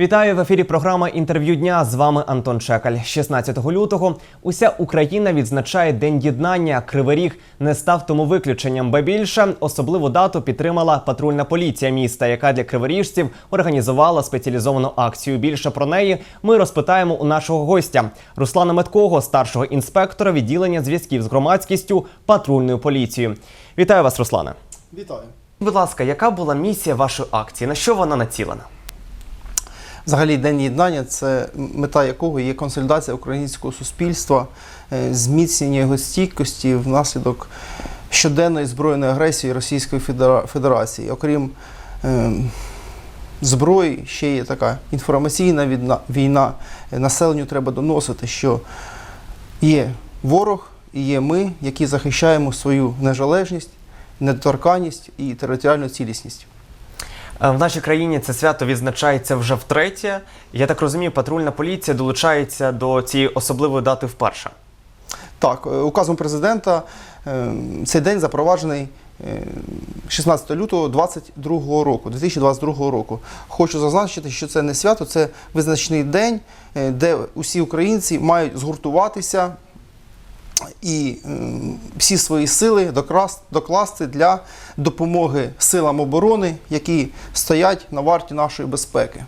Вітаю в ефірі. Програма інтерв'ю дня. З вами Антон Чекаль. 16 лютого уся Україна відзначає День єднання. Кривий Ріг не став тому виключенням. Ба більше особливу дату підтримала патрульна поліція міста, яка для криворіжців організувала спеціалізовану акцію. Більше про неї ми розпитаємо у нашого гостя Руслана Меткого, старшого інспектора відділення зв'язків з громадськістю патрульною поліцією. Вітаю вас, Руслане. Вітаю. Будь ласка, яка була місія вашої акції? На що вона націлена? Взагалі, День єднання це мета якого є консолідація українського суспільства, е, зміцнення його стійкості внаслідок щоденної збройної агресії Російської Федера- Федерації. Окрім е, зброї, ще є така інформаційна війна. Е, Населенню треба доносити, що є ворог і є ми, які захищаємо свою незалежність, недоторканність і територіальну цілісність. Е, В нашій країні це свято відзначається вже втретє. Я так розумію, патрульна поліція долучається до цієї особливої дати вперше. Так, е, указом президента е, цей день запроваджений е, 16 лютого 2022 року, 2022 року. Хочу зазначити, що це не свято, це визначний день, де усі українці мають згуртуватися і всі свої сили докласти для допомоги силам оборони, які стоять на варті нашої безпеки.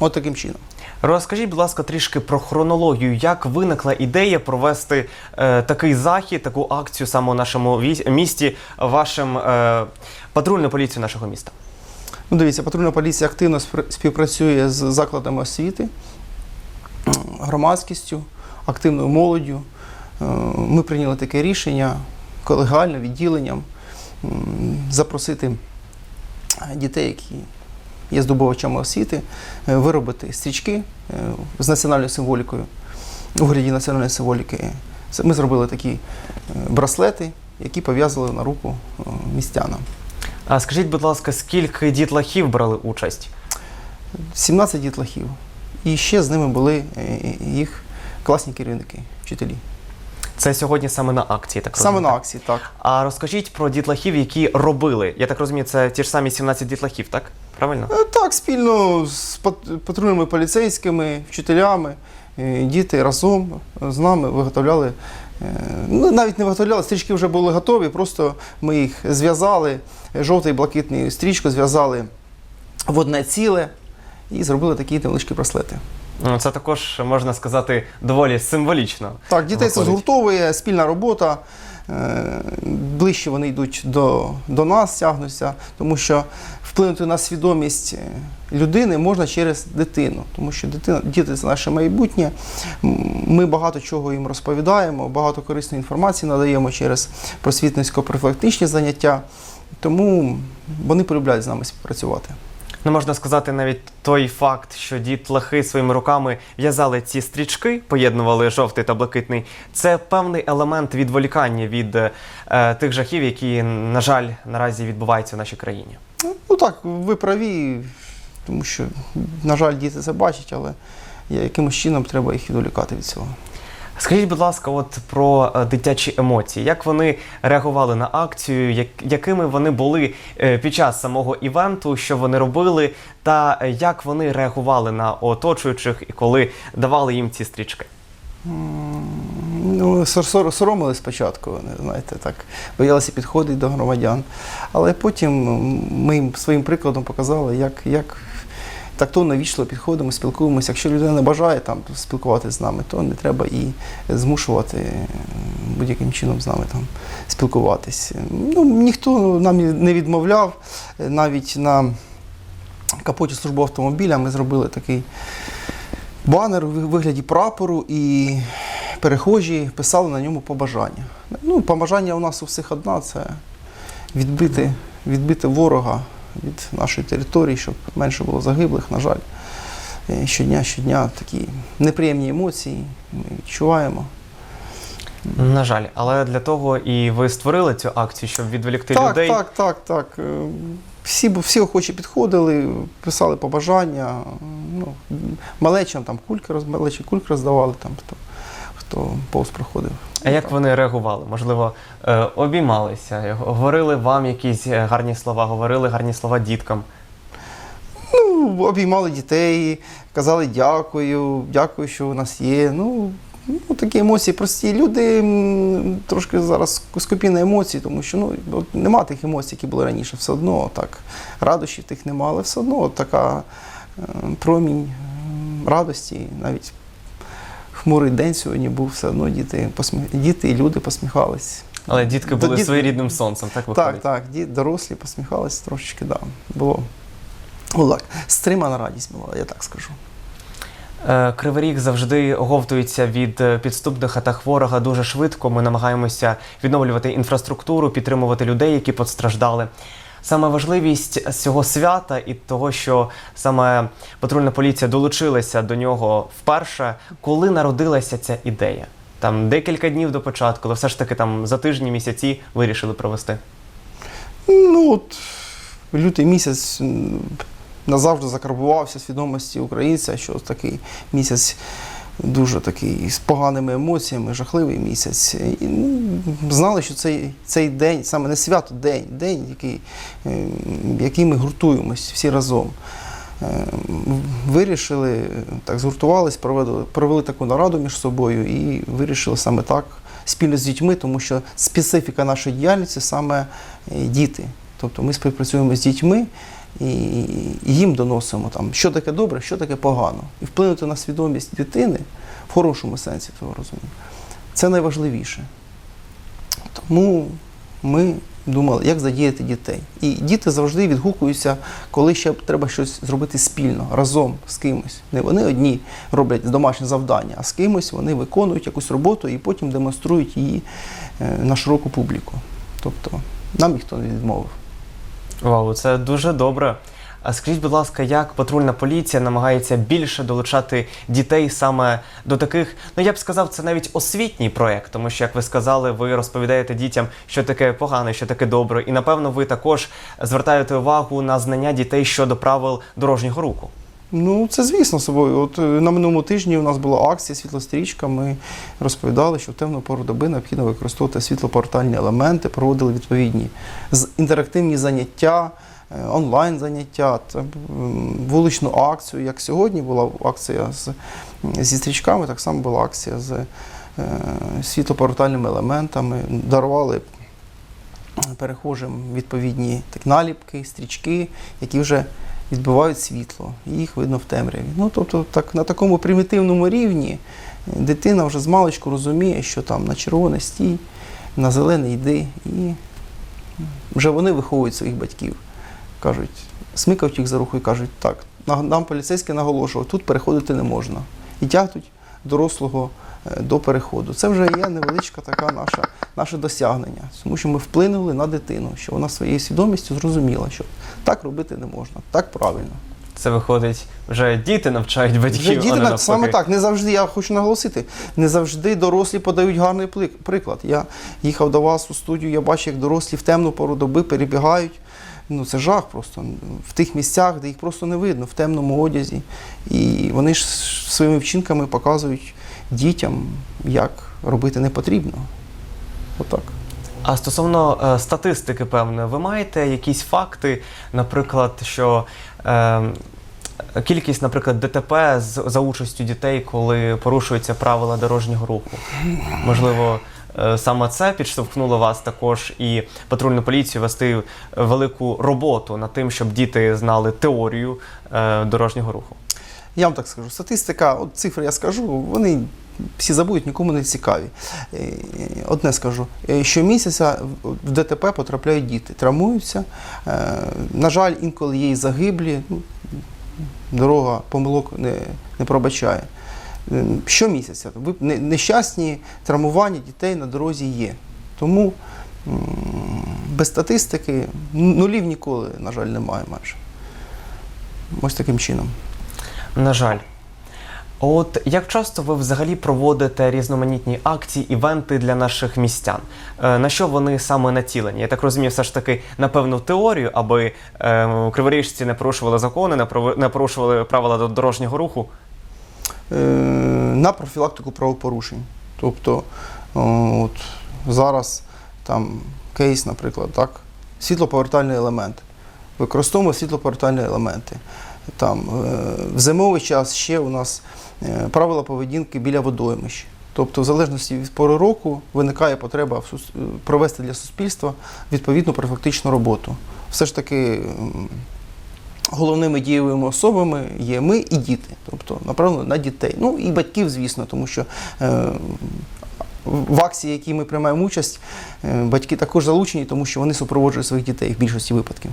От таким чином. Розкажіть, будь ласка, трішки про хронологію. Як виникла ідея провести е, такий захід, таку акцію саме у нашому місті, вашим е, патрульну поліцію нашого міста? Ну, дивіться, патрульна поліція активно співпрацює з закладами освіти, громадськістю, активною молоддю. Е, Ми прийняли таке рішення колегально, відділенням запросити дітей, які є здобувачами освіти, е, виробити стрічки е, з національною символікою у вигляді національної символіки. Ми зробили такі е, браслети, які пов'язували на руку е, містянам. А скажіть, будь ласка, скільки дітлахів брали участь? 17 дітлахів. І ще з ними були е, їх класні керівники, вчителі. Це сьогодні саме на акції, так Саме на акції, так. А розкажіть про дітлахів, які робили. Я так розумію, це ті ж самі 17 дітлахів, так? Правильно? Е, Так, спільно з пат- патрульними поліцейськими, вчителями, е, діти разом з нами виготовляли. е, Ну, навіть не виготовляли, стрічки вже були готові, просто ми їх зв'язали, е, жовтий блакитний стрічку зв'язали в одне ціле і зробили такі невеличкі браслети. Ну, Це також можна сказати доволі символічно. Так, дітей це виходить. згуртовує, спільна робота. е, Ближче вони йдуть до, до нас, тягнуться, тому що вплинути на свідомість е, людини можна через дитину, тому що дитина, діти це наше майбутнє. Ми багато чого їм розповідаємо, багато корисної інформації надаємо через просвітницько-профілактичні заняття, тому вони полюбляють з нами співпрацювати. Ну, можна сказати, навіть той факт, що дітлахи своїми руками в'язали ці стрічки, поєднували жовтий та блакитний, це певний елемент відволікання від е, тих жахів, які, на жаль, наразі відбуваються в нашій країні. Ну так, ви праві, тому що, на жаль, діти це бачать, але якимось чином треба їх відволікати від цього. Скажіть, будь ласка, от про е, дитячі емоції. Як вони реагували на акцію, як, якими вони були е, під час самого івенту, що вони робили, та е, як вони реагували на оточуючих і коли давали їм ці стрічки? Ну, сор- сор- соромили спочатку, вони, знаєте, так, боялися підходити до громадян. Але потім ми їм своїм прикладом показали, як, як тактовно вічливо підходимо, спілкуємося. Якщо людина бажає там, спілкуватися з нами, то не треба і змушувати е, будь-яким чином з нами там, спілкуватись. Ну, ніхто нам не відмовляв. Навіть на капоті службового автомобіля ми зробили такий банер у вигляді прапору і перехожі писали на ньому побажання. Ну, побажання у нас у всіх одна це відбити, відбити ворога від нашої території, щоб менше було загиблих, на жаль. Е, Щодня, щодня такі неприємні емоції ми відчуваємо. На жаль, але для того і ви створили цю акцію, щоб відволікти так, людей. так, так, так. Е, Всі, всі охочі підходили, писали побажання. Ну, малечам там кульки, роз, малечі кульки роздавали, там, хто, хто повз проходив. А як вони реагували? Можливо, е, обіймалися, говорили вам якісь е, гарні слова, говорили гарні слова діткам. Ну, обіймали дітей, казали дякую, дякую, що у нас є. Ну, ну такі емоції прості. Люди трошки зараз скупі на емоції, тому що ну, от нема тих емоцій, які були раніше. Все одно так. Радощів тих нема, але все одно така е, промінь радості. Навіть хмурий день сьогодні був, все одно діти, посміх... діти і люди посміхались. Але дітки були діт- своєрідним сонцем, так виходить? Так, так, діти дорослі посміхались трошечки, да. Було. Так, стримана радість була, я так скажу. Е, Кривий Ріг завжди оговтується від е, підступних атак ворога дуже швидко. Ми намагаємося відновлювати інфраструктуру, підтримувати людей, які постраждали. Саме важливість цього свята і того, що саме патрульна поліція долучилася до нього вперше, коли народилася ця ідея. Там декілька днів до початку, але все ж таки там за тижні, місяці вирішили провести. Ну, от лютий місяць назавжди закарбувався свідомості українця, що такий місяць дуже такий з поганими емоціями, жахливий місяць. І, ну, знали, що цей, цей день, саме не свято, день, день, який, е, який ми гуртуємось всі разом. Е, Вирішили, так згуртувались, провели, провели таку нараду між собою і вирішили саме так спільно з дітьми, тому що специфіка нашої діяльності саме е, діти. Тобто ми співпрацюємо з дітьми і їм доносимо, там, що таке добре, що таке погано. І вплинути на свідомість дитини в хорошому сенсі цього розумію. Це найважливіше. Тому ми думали, як задіяти дітей. І діти завжди відгукуються, коли ще треба щось зробити спільно, разом з кимось. Не вони одні роблять домашнє завдання, а з кимось вони виконують якусь роботу і потім демонструють її е, на широку публіку. Тобто нам ніхто не відмовив. Вау, це дуже добре. А скажіть, будь ласка, як патрульна поліція намагається більше долучати дітей саме до таких, ну я б сказав, це навіть освітній проект, тому що, як ви сказали, ви розповідаєте дітям, що таке погане, що таке добре, і напевно ви також звертаєте увагу на знання дітей щодо правил дорожнього руху. Ну, це звісно собою. От е, на минулому тижні у нас була акція світлострічка. Ми розповідали, що в темну пору доби необхідно використовувати світлопортальні елементи, проводили відповідні інтерактивні заняття, е, онлайн заняття, вуличну акцію. Як сьогодні була акція з, зі стрічками, так само була акція з е, світлопортальними елементами. Дарували перехожим відповідні так, наліпки, стрічки, які вже відбивають світло, їх видно в темряві. Ну, тобто, так, на такому примітивному рівні дитина вже з маличку розуміє, що там на червоне стій, на зелене йди, і вже вони виховують своїх батьків. Кажуть, смикають їх за руку і кажуть, так, нам поліцейське наголошував, тут переходити не можна. І тягнуть дорослого е, до переходу. Це вже є невеличка така наша, наше досягнення, тому що ми вплинули на дитину, що вона своєю свідомістю зрозуміла, що так робити не можна, так правильно. Це виходить, вже діти навчають батьків. Вже а діти не навпаки. саме так, не завжди, я хочу наголосити, не завжди дорослі подають гарний приклад. Я їхав до вас у студію, я бачив, як дорослі в темну пору доби перебігають. Ну, це жах просто в тих місцях, де їх просто не видно, в темному одязі. І вони ж своїми вчинками показують дітям, як робити не потрібно. Отак. А стосовно е, статистики, певно, ви маєте якісь факти, наприклад, що е, кількість, наприклад, ДТП з, за участю дітей, коли порушуються правила дорожнього руху? Можливо, саме це підштовхнуло вас також і патрульну поліцію вести велику роботу над тим, щоб діти знали теорію е, дорожнього руху. Я вам так скажу, статистика, от цифри я скажу, вони всі забудуть, нікому не цікаві. Е, Одне скажу, е, щомісяця в- ДТП потрапляють діти, травмуються. Е, На жаль, інколи є і загиблі. Ну, Дорога помилок не, не пробачає. Е, Щомісяця нещасні травмування дітей на дорозі є. Тому без статистики нулів ніколи, на жаль, немає майже. Ось таким чином. На жаль. От як часто ви взагалі проводите різноманітні акції, івенти для наших містян? Е, на що вони саме націлені? Я так розумію, все ж таки на певну теорію, аби е, криворіжці не порушували закони, не порушували правила до- дорожнього руху. Е, на профілактику правопорушень. Тобто, от зараз там кейс, наприклад, так, світлоповертальний елемент. Використовуємо світлоповертальні елементи. Там, е, в зимовий час ще у нас е, правила поведінки біля водоймищ. Тобто, в залежності від пори року виникає потреба провести для суспільства відповідну профілактичну роботу. Все ж таки головними дієвими особами є ми і діти, тобто направлено на дітей. Ну і батьків, звісно, тому що е, в акції, які ми приймаємо участь, е, батьки також залучені, тому що вони супроводжують своїх дітей в більшості випадків.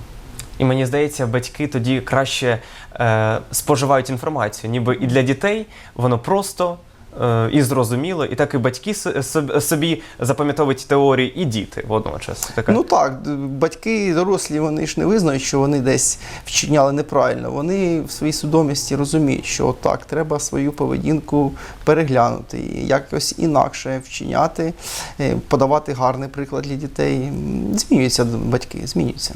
І мені здається, батьки тоді краще е, споживають інформацію, ніби і для дітей воно просто і зрозуміло, і так і батьки собі запам'ятовують теорії, і діти водночас. Така. Ну так, батьки дорослі, вони ж не визнають, що вони десь вчиняли неправильно. Вони в своїй свідомості розуміють, що так, треба свою поведінку переглянути, якось інакше вчиняти, е, подавати гарний приклад для дітей. Змінюються батьки, змінюються.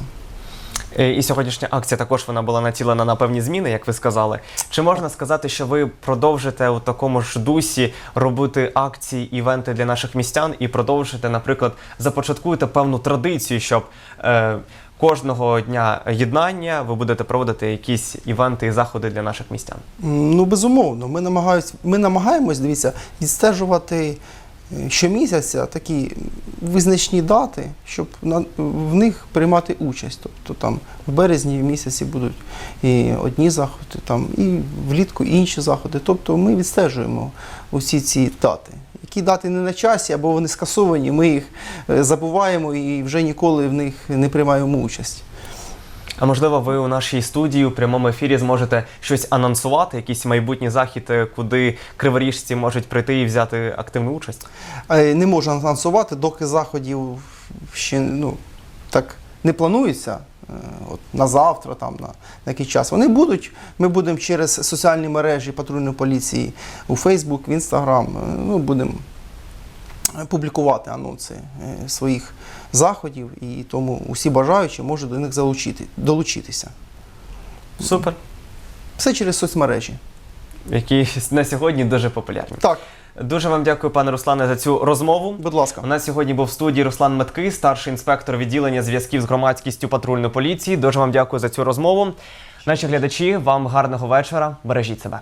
Е, І сьогоднішня акція також вона була націлена на певні зміни, як ви сказали. Чи можна сказати, що ви продовжите у такому ж дусі робити акції, івенти для наших містян і продовжите, наприклад, започаткуєте певну традицію, щоб е, кожного дня єднання ви будете проводити якісь івенти і заходи для наших містян? Ну, безумовно, ми намагаємось, ми намагаємось, дивіться, відстежувати щомісяця такі визначні дати, щоб в них приймати участь. Тобто там в березні місяці будуть і одні заходи, там, і влітку інші заходи. Тобто ми відстежуємо усі ці дати. Які дати не на часі, або вони скасовані, ми їх е, забуваємо і вже ніколи в них не приймаємо участь. А можливо, ви у нашій студії у прямому ефірі зможете щось анонсувати, якийсь майбутній захід, е, куди криворіжці можуть прийти і взяти активну участь? Е, Не можу анонсувати, доки заходів ще ну, так не планується. е, От на завтра, там на, на який час вони будуть. Ми будемо через соціальні мережі патрульної поліції у Facebook, в е, ну, будемо публікувати анонси своїх заходів, і тому усі бажаючі можуть до них залучити, долучитися. Супер. Все через соцмережі. Які на сьогодні дуже популярні. Так, Дуже вам дякую, пане Руслане, за цю розмову. будь ласка. У нас сьогодні був в студії Руслан Меткий, старший інспектор відділення зв'язків з громадськістю патрульної поліції. Дуже вам дякую за цю розмову. Наші глядачі, вам гарного вечора. Бережіть себе.